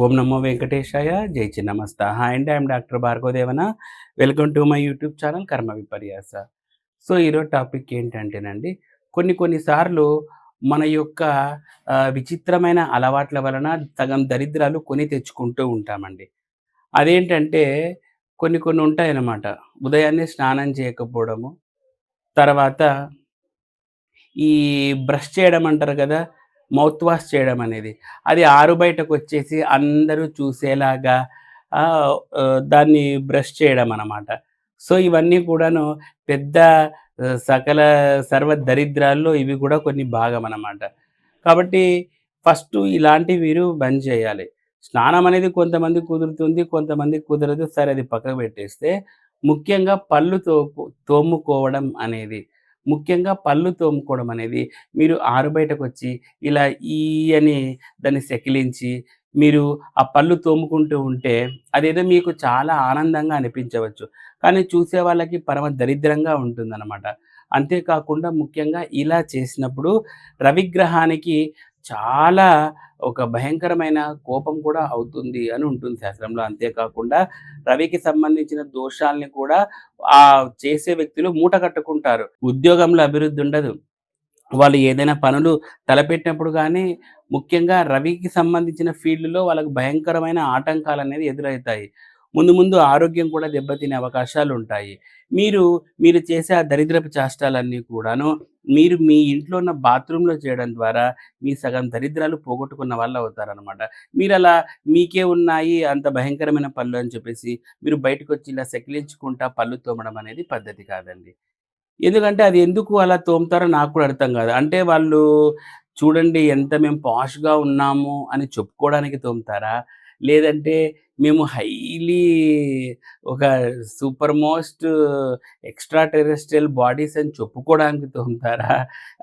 ఓం నమో వెంకటేశాయ. జై Chinnamasta. Hi and I'm doctor Bhargavadevana. Welcome to my YouTube channel కర్మ విపర్యాస సో ఈరోజు టాపిక్ ఏంటంటేనండి కొన్ని కొన్నిసార్లు మన యొక్క విచిత్రమైన అలవాట్ల వలన సగం దరిద్రాలు కొని తెచ్చుకుంటూ ఉంటామండి. అదేంటంటే కొన్ని కొన్ని ఉంటాయన్నమాట. ఉదయాన్నే స్నానం చేయకపోవడము తర్వాత ఈ బ్రష్ చేయడం అంటారు కదా మౌత్ వాష్ చేయడం అనేది. అది ఆరు బయటకు వచ్చేసి అందరూ చూసేలాగా దాన్ని బ్రష్ చేయడం అన్నమాట. సో ఇవన్నీ కూడాను పెద్ద సకల సర్వ దరిద్రాల్లో ఇవి కూడా కొన్ని భాగం అన్నమాట. కాబట్టి ఫస్ట్ ఇలాంటివి మీరు బంద్ చేయాలి. స్నానం అనేది కొంతమంది కుదురుతుంది కొంతమంది కుదరదు. సరే అది పక్కకు పెట్టేస్తే ముఖ్యంగా పళ్ళు తో తోముకోవడం అనేది. ముఖ్యంగా పళ్ళు తోముకోవడం అనేది మీరు ఆరు బయటకు వచ్చి ఇలా ఈ అని దాన్ని సెకిలించి మీరు ఆ పళ్ళు తోముకుంటూ ఉంటే అదేదో మీకు చాలా ఆనందంగా అనిపించవచ్చు. కానీ చూసే వాళ్ళకి పరమ దరిద్రంగా ఉంటుందన్నమాట. అంతేకాకుండా ముఖ్యంగా ఇలా చేసినప్పుడు రవిగ్రహానికి చాలా ఒక భయంకరమైన కోపం కూడా అవుతుంది అని ఉంటుంది శాస్త్రంలో. అంతేకాకుండా రవికి సంబంధించిన దోషాల్ని కూడా ఆ చేసే వ్యక్తులు మూట కట్టుకుంటారు. ఉద్యోగంలో అభివృద్ధి ఉండదు. వాళ్ళు ఏదైనా పనులు తలపెట్టినప్పుడు కానీ ముఖ్యంగా రవికి సంబంధించిన ఫీల్డ్లో వాళ్ళకు భయంకరమైన ఆటంకాలు అనేది ఎదురవుతాయి. ముందు ముందు ఆరోగ్యం కూడా దెబ్బతినే అవకాశాలు ఉంటాయి మీరు మీరు చేసే ఆ దరిద్రపు చేష్టాలన్నీ కూడాను మీరు మీ ఇంట్లో ఉన్న బాత్రూంలో చేయడం ద్వారా మీ సగం దరిద్రాలు పోగొట్టుకున్న వాళ్ళు అవుతారనమాట మీరు అలా మీకే ఉన్నాయి అంత భయంకరమైన పళ్ళు అని చెప్పేసి మీరు బయటకు వచ్చి ఇలా సెకిలించుకుంటా పళ్ళు తోమడం అనేది పద్ధతి కాదండి. ఎందుకంటే అది ఎందుకు అలా తోముతారో నాకు కూడా అర్థం కాదు. అంటే వాళ్ళు చూడండి ఎంత మేము పాష్గా ఉన్నాము అని చెప్పుకోవడానికి తోముతారా? లేదంటే మేము హైలీ ఒక super most extra terrestrial bodies అని చెప్పుకోవడానికి తోముతారా?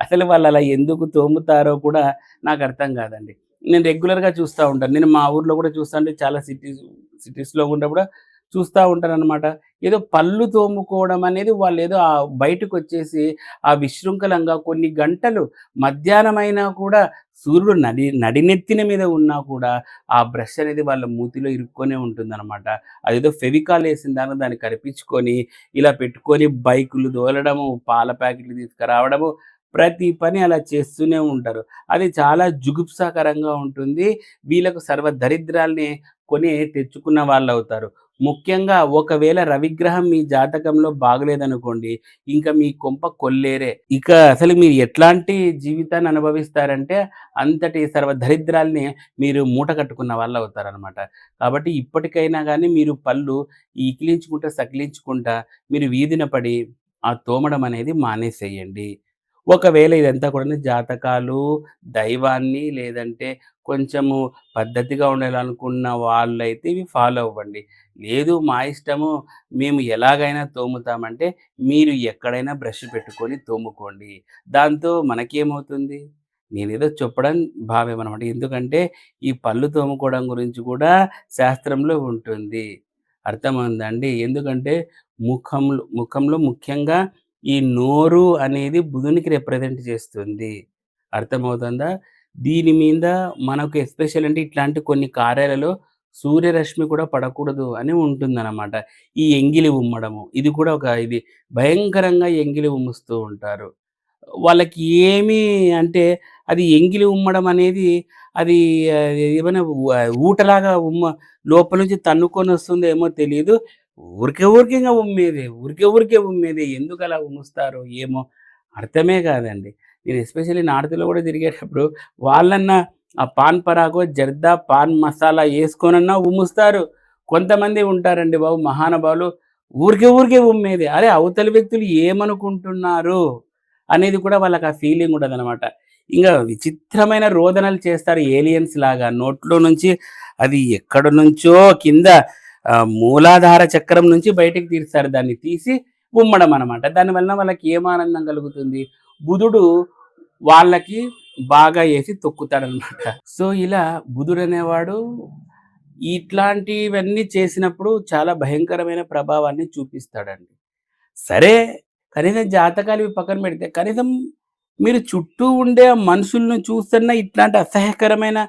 అసలు వాళ్ళు అలా ఎందుకు తోముతారో కూడా నాకు అర్థం కాదండి. నేను రెగ్యులర్గా చూస్తూ ఉంటాను. నేను మా ఊర్లో కూడా చూస్తా అంటే చాలా సిటీస్ సిటీస్లో కూడా కూడా చూస్తూ ఉంటాను అనమాట ఏదో పళ్ళు తోముకోవడం అనేది వాళ్ళు ఏదో ఆ బయటకు వచ్చేసి ఆ విశృంఖలంగా కొన్ని గంటలు మధ్యాహ్నమైనా కూడా సూర్యుడు నడి నడినెత్తిన మీద ఉన్నా కూడా ఆ బ్రష్ అనేది వాళ్ళ మూతిలో ఇరుక్కొనే ఉంటుందన్నమాట. అదేదో ఫెవికాల్ వేసిన దాన్ని దాన్ని కరిపించుకొని ఇలా పెట్టుకొని బైకులు దోలడము పాల ప్యాకెట్లు తీసుకురావడము ప్రతి పని అలా చేస్తూనే ఉంటారు. అది చాలా జుగుప్సాకరంగా ఉంటుంది. వీళ్ళకు సర్వ దరిద్రాల్ని కొని తెచ్చుకున్న వాళ్ళు అవుతారు ముఖ్యంగా ఒకవేళ రవిగ్రహం మీ జాతకంలో బాగలేదనుకోండి ఇంకా మీ కొంప కొల్లేరే. ఇక అసలు మీరు ఎట్లాంటి జీవితాన్ని అనుభవిస్తారంటే అంతటి సర్వ దరిద్రాల్ని మీరు మూట కట్టుకున్న వాళ్ళు అవుతారనమాట కాబట్టి ఇప్పటికైనా కానీ మీరు పళ్ళు ఈకిలించుకుంటా సకిలించుకుంటా మీరు వీధిన పడి ఆ తోమడం అనేది మానేసేయండి. ఒకవేళ ఇదంతా కూడా జాతకాలు దైవాన్ని లేదంటే కొంచెము పద్ధతిగా ఉండాలనుకున్న వాళ్ళైతే ఇవి ఫాలో అవ్వండి. లేదు మా ఇష్టము మేము ఎలాగైనా తోముతామంటే మీరు ఎక్కడైనా బ్రష్ పెట్టుకొని తోముకోండి. దాంతో మనకేమవుతుంది? నేనేదో చెప్పడం భావ్యం అనమాట ఎందుకంటే ఈ పళ్ళు తోముకోవడం గురించి కూడా శాస్త్రంలో ఉంటుంది. అర్థమైందండి? ఎందుకంటే ముఖంలో ముఖంలో ముఖ్యంగా ఈ నోరు అనేది బుధునికి రిప్రజెంట్ చేస్తుంది. అర్థమవుతుందా? దీని మీద మనకు ఎస్పెషల్ అంటే ఇట్లాంటి కొన్ని కార్యాలలో సూర్యరశ్మి కూడా పడకూడదు అని ఉంటుందన్నమాట. ఈ ఎంగిలి ఉమ్మడము ఇది కూడా ఒక ఇది భయంకరంగా ఎంగిలి ఉమ్ముస్తూ ఉంటారు. వాళ్ళకి ఏమి అంటే అది ఎంగిలి ఉమ్మడం అనేది అది ఏమైనా ఊటలాగా ఉమ్మ లోపల నుంచి తన్నుకొని వస్తుందో ఏమో తెలియదు ఊరికే ఊరికేగా ఉమ్మేది ఊరికే ఊరికే ఉమ్మేది. ఎందుకు అలా ఉమ్ముస్తారో ఏమో అర్థమే కాదండి. నేను ఎస్పెషల్లీ నార్త్లో కూడా తిరిగేటప్పుడు వాళ్ళన్నా ఆ పాన్ పరాగో జర్దా పాన్ మసాలా వేసుకొనన్నా ఉమ్ముస్తారు. కొంతమంది ఉంటారండి బాబు మహానుభావులు ఊరికే ఊరికే ఉమ్మేది. అరే అవతలి వ్యక్తులు ఏమనుకుంటున్నారు? అనేది కూడా వాళ్ళకి ఆ ఫీలింగ్ ఉండదు అనమాట ఇంకా విచిత్రమైన రోదనలు చేస్తారు ఏలియన్స్ లాగా. నోట్లో నుంచి అది ఎక్కడ నుంచో కింద మూలాధార చక్రం నుంచి బయటికి తీస్తారు. దాన్ని తీసి ఉమ్మడం అనమాట దానివల్ల వాళ్ళకి ఏం ఆనందం కలుగుతుంది? బుధుడు వాళ్ళకి బాగా వేసి తొక్కుతాడనమాట సో ఇలా బుధుడు అనేవాడు ఇట్లాంటివన్నీ చేసినప్పుడు చాలా భయంకరమైన ప్రభావాన్ని చూపిస్తాడండి సరే కనీసం జాతకాలు ఇవి పక్కన పెడితే కనీసం మీరు చుట్టూ ఉండే ఆ మనుషులను చూస్తున్న ఇట్లాంటి అసహ్యకరమైన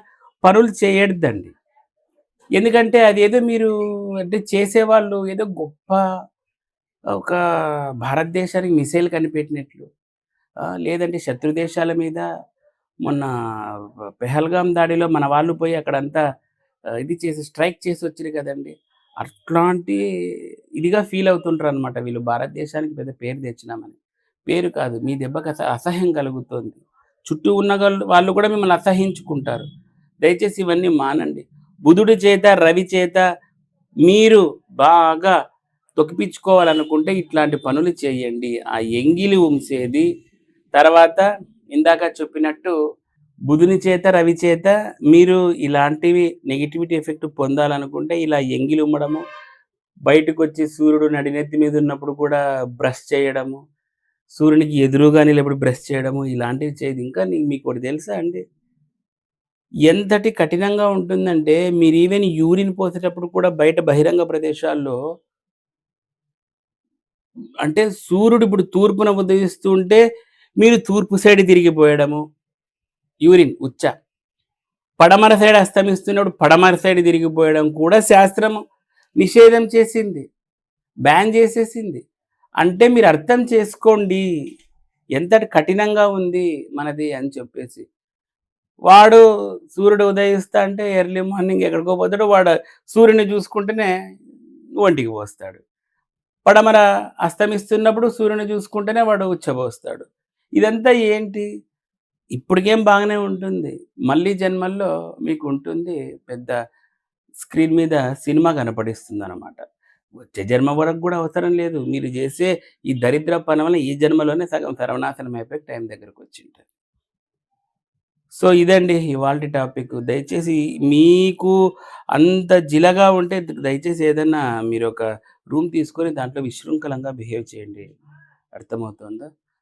పనులు చేయొద్దండి ఎందుకంటే అది ఏదో మీరు అంటే చేసేవాళ్ళు ఏదో గొప్ప ఒక భారతదేశానికి మిసైల్ కనిపెట్టినట్లు. లేదంటే శత్రు దేశాల మీద మొన్న పెహల్గాం దాడిలో మన వాళ్ళు పోయి అక్కడంతా ఇది చేసి స్ట్రైక్ చేసి వచ్చింది కదండీ! అట్లాంటి ఇదిగా ఫీల్ అవుతుంటారు అనమాట వీళ్ళు భారతదేశానికి పెద్ద పేరు తెచ్చినామని. పేరు కాదు మీ దెబ్బకి అసహ్యం కలుగుతోంది. చుట్టూ ఉన్న వాళ్ళు కూడా మిమ్మల్ని అసహ్యించుకుంటారు. దయచేసి ఇవన్నీ మానండి. బుధుడి చేత, రవి చేత మీరు బాగా తొక్కిపించుకోవాలనుకుంటే ఇట్లాంటి పనులు చేయండి. ఆ ఎంగిలి ఉంచేది తర్వాత ఇందాక చెప్పినట్టు బుధుని చేత, రవి చేత మీరు ఇలాంటివి నెగటివిటీ ఎఫెక్ట్ పొందాలనుకుంటే ఇలా ఎంగిలి ఉమ్మడము, బయటకొచ్చి సూర్యుడు నడినెత్తి మీద ఉన్నప్పుడు కూడా బ్రష్ చేయడము, సూర్యునికి ఎదురుగా నిలబడి బ్రష్ చేయడము ఇలాంటివి చేయదు. ఇంకా మీకు ఒకటి తెలుసా అండి? ఎంతటి కఠినంగా ఉంటుందంటే మీరు ఈవెన్ యూరిన్ పోసేటప్పుడు కూడా బయట బహిరంగ ప్రదేశాల్లో అంటే సూర్యుడు ఇప్పుడు తూర్పున ఉదయిస్తుంటే మీరు తూర్పు సైడ్ తిరిగిపోయడము. యూరిన్ ఉచ్చ. పడమర సైడ్ అస్తమిస్తున్నప్పుడు పడమర సైడ్ తిరిగిపోయడం కూడా శాస్త్రం నిషేధం చేసింది. బ్యాన్ చేసేసింది. అంటే మీరు అర్థం చేసుకోండి. ఎంత కఠినంగా ఉంది మనది అని చెప్పేసి. వాడు సూర్యుడు ఉదయిస్తా అంటే ఎర్లీ మార్నింగ్ ఎక్కడికో పోతాడు. వాడు సూర్యుని చూసుకుంటేనే ఒంటికి పోస్తాడు. పడమర అస్తమిస్తున్నప్పుడు సూర్యుని చూసుకుంటేనే వాడు ఉచ్చబోస్తాడు. ఇదంతా ఏంటి? ఇప్పటికేం బాగానే ఉంటుంది. మళ్ళీ జన్మల్లో మీకు ఉంటుంది పెద్ద స్క్రీన్ మీద సినిమా కనపడిస్తుంది అనమాట వచ్చే జన్మ వరకు కూడా అవసరం లేదు. మీరు చేసే ఈ దరిద్ర పని వల్ల ఈ జన్మలోనే సగం సర్వనాశనం అయిపోయి టైం దగ్గరకు దగ్గరకొచ్చింటది. సో, ఇదండి ఇవాళ టాపిక్. దయచేసి మీకు అంత జిలగా ఉంటే దయచేసి ఏదన్నా ఒక రూమ్ తీసుకొని దాంట్లో విశృంఖలంగా బిహేవ్ చేయండి. అర్థమవుతోందా?